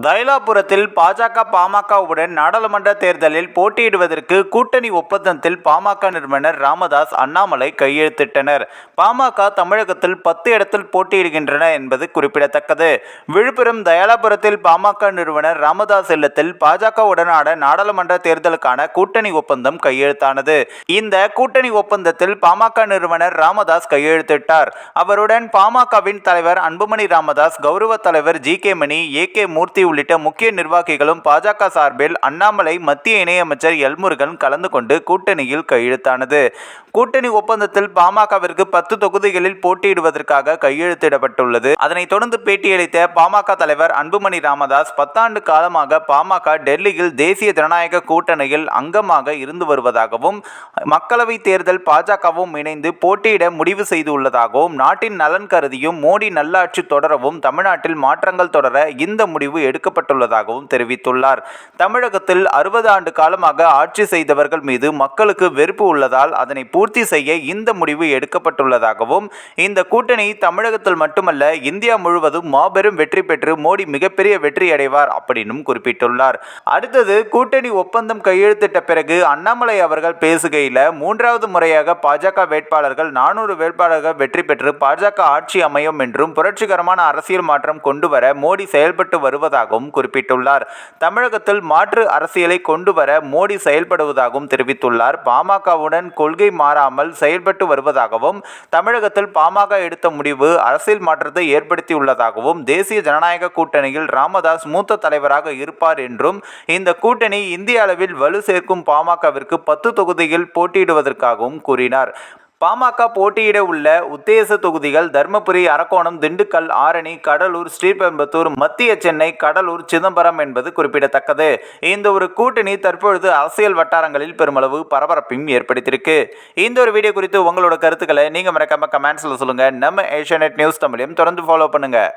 தைலாபுரத்தில் பாஜக பாமகவுடன் நாடாளுமன்ற தேர்தலில் போட்டியிடுவதற்கு கூட்டணி ஒப்பந்தத்தில் பாமக நிறுவனர் ராமதாஸ் அண்ணாமலை கையெழுத்திட்டனர். பாமக தமிழகத்தில் பத்து இடத்தில் போட்டியிடுகின்றன என்பது குறிப்பிடத்தக்கது. விழுப்புரம் தயாலாபுரத்தில் பாமக நிறுவனர் ராமதாஸ் இல்லத்தில் பாஜகவுடனான நாடாளுமன்ற தேர்தலுக்கான கூட்டணி ஒப்பந்தம் கையெழுத்தானது. இந்த கூட்டணி ஒப்பந்தத்தில் பாமக நிறுவனர் ராமதாஸ் கையெழுத்திட்டார். அவருடன் பாமகவின் தலைவர் அன்புமணி ராமதாஸ் கௌரவ தலைவர் G K Mani A K Moorthy உள்ளிட்ட முக்கிய நிர்வாகிகளும் பாஜக சார்பில் அண்ணாமலை மத்திய இணையமைச்சர் எல்முருகன் கலந்து கொண்டு கூட்டணியில் கையெழுத்தானது. கூட்டணி ஒப்பந்தத்தில் பாமகவிற்கு பத்து தொகுதிகளில் போட்டியிடுவதற்காக கையெழுத்திடப்பட்டுள்ளது. அதனைத் தொடர்ந்து பேட்டியளித்த பாமக தலைவர் அன்புமணி ராமதாஸ் பத்தாண்டு காலமாக பாமக டெல்லியில் தேசிய ஜனநாயக கூட்டணியில் அங்கமாக இருந்து வருவதாகவும் மக்களவை தேர்தல் பாஜகவும் இணைந்து போட்டியிட முடிவு செய்துள்ளதாகவும் நாட்டின் நலன் கருதியும் மோடி நல்லாட்சி தொடரவும் தமிழ்நாட்டில் மாற்றங்கள் தொடர இந்த முடிவு எடுக்கப்பட்டுள்ளதாகவும் தெரிவித்துள்ளார். தமிழகத்தில் அறுபது ஆண்டு காலமாக ஆட்சி செய்தவர்கள் மீது மக்களுக்கு வெறுப்பு உள்ளதால் அதனை பூர்த்தி செய்ய இந்த முடிவு எடுக்கப்பட்டுள்ளதாகவும் இந்த கூட்டணி தமிழகத்தில் மட்டுமல்ல இந்தியா முழுவதும் மாபெரும் வெற்றி பெற்று மோடி மிகப்பெரிய வெற்றி அடைவார் அப்படின்னும் குறிப்பிட்டுள்ளார். அடுத்தது கூட்டணி ஒப்பந்தம் கையெழுத்திட்ட பிறகு அண்ணாமலை அவர்கள் பேசுகையில் மூன்றாவது முறையாக பாஜக வேட்பாளர்கள் நானூறு வேட்பாளர்கள் வெற்றி பெற்று பாஜக ஆட்சி அமையும் என்றும் புரட்சிகரமான அரசியல் மாற்றம் கொண்டு வர மோடி செயல்பட்டு வருவதாக வருவதாகவும் குறிப்பிட்டுள்ளார். தமிழகத்தில் மாற்று அரசியலை கொண்டு வர மோடி செயல்படுவதாகவும் தெரிவித்துள்ளார். பாமகவுடன் கொள்கை மாறாமல் செயல்பட்டு வருவதாகவும் தமிழகத்தில் பாமக எடுத்த முடிவு அரசியல் மாற்றத்தை ஏற்படுத்தியுள்ளதாகவும் தேசிய ஜனநாயக கூட்டணியில் ராமதாஸ் மூத்த தலைவராக இருப்பார் என்றும் இந்த கூட்டணி இந்திய அளவில் வலு சேர்க்கும் பாமகவிற்கு பத்து தொகுதியில் போட்டியிடுவதற்காகவும் கூறினார். பாமக போட்டியிட உள்ள உத்தேச தொகுதிகள் தருமபுரி அரக்கோணம் திண்டுக்கல் ஆரணி கடலூர் ஸ்ரீபெரும்புத்தூர் மத்திய சென்னை கடலூர் சிதம்பரம் என்பது குறிப்பிடத்தக்கது. இந்த ஒரு கூட்டணி தற்பொழுது அரசியல் வட்டாரங்களில் பெருமளவு பரபரப்பையும் ஏற்படுத்தியிருக்கு. இந்த ஒரு வீடியோ குறித்து உங்களோட கருத்துக்களை நீங்கள் மறக்காம கமெண்ட்ஸில் சொல்லுங்கள் நம்ம ஏஷியா நியூஸ் தமிழையும் தொடர்ந்து ஃபாலோ பண்ணுங்கள்